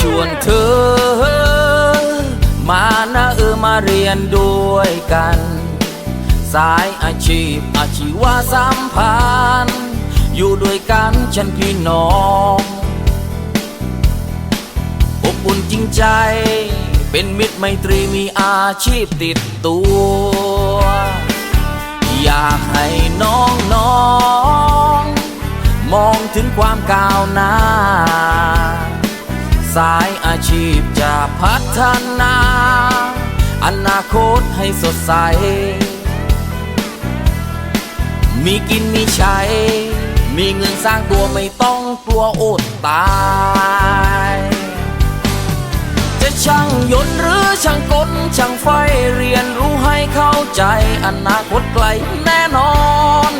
ชวนเธอ มานะเออมาเรียนด้วยกัน สายอาชีพอาชีวะสัมพันธ์อยู่ด้วยกันฉันพี่น้องอบอุ่นจริงใจ เป็นมิตรไมตรีมีอาชีพติดตัว อยากให้น้องน้องๆมองถึงความก้าวหน้า สายอาชีพจะพัฒนา อนาคตให้สดใส มีกินมีใช้ มีเงินสร้างตัวไม่ต้องกลัวอดตาย จะช่างยนต์หรือช่างกลช่างไฟเรียนรู้ให้เข้าใจ อนาคตไกลแน่นอน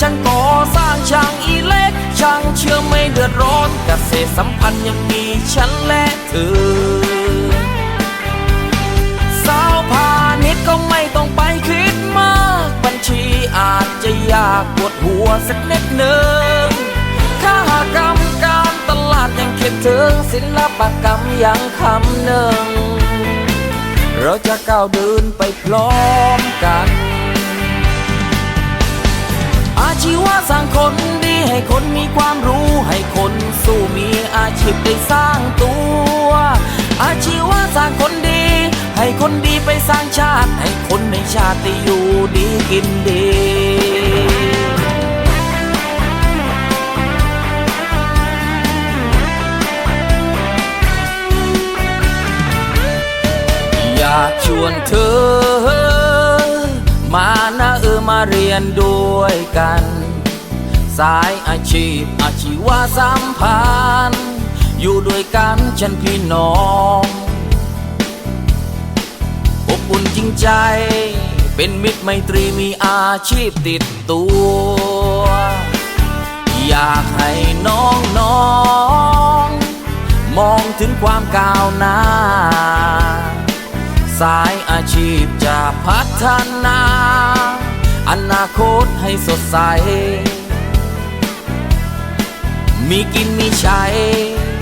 ช่างก่อสร้างช่างอีเล็กช่างเชื่อไม่เดือดร้อน สัมพันธ์ยังมีฉันและเธอสาวพาณิชย์ก็ไม่ต้องไปคิดมาก บัญชีอาจจะยากปวดหัวสักนิดหนึ่งค่ากรรมการตลาดยังคิดถึงศิลปกรรมยังคำหนึ่ง เราจะก้าวเดินไปพร้อมกันอาชีวะสร้างคนดีให้คนมีความ อาชีพได้สร้างตัว อาชีวะสร้างคนดี ให้คนดีไปสร้างชาติ ให้คนในชาติได้อยู่ดีกินดีอยากชวนเธอ มานะเออมาเรียนด้วยกัน สายอาชีพอาชีวะสัมพันธ์ อยู่ด้วยกันฉันพี่น้องอบอุ่นจริงใจ เป็นมิตรไมตรีมีอาชีพติดตัว อยากให้น้องน้องๆมองถึงความก้าวหน้า สายอาชีพจะพัฒนา อนาคตให้สดใส มีกินมีใช้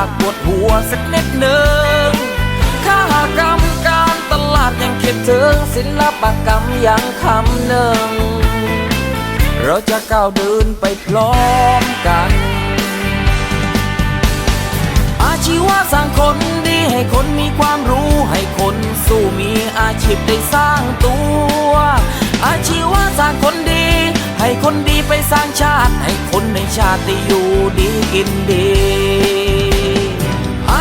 ากปวดหัวสักนิดหนึ่งค่ากรรมการตลาดยังคิดถึงศิลปกรรมยังคำหนึ่ง เราจะก้าวเดินไปพร้อมกัน อาชีวะสร้างคนดีให้คนมีความรู้ให้คนสู้มีอาชีพได้สร้างตัว อาชีวะสร้างคนดี ให้คนดีไปสร้างชาติ ให้คนในชาติอยู่ดีกินดี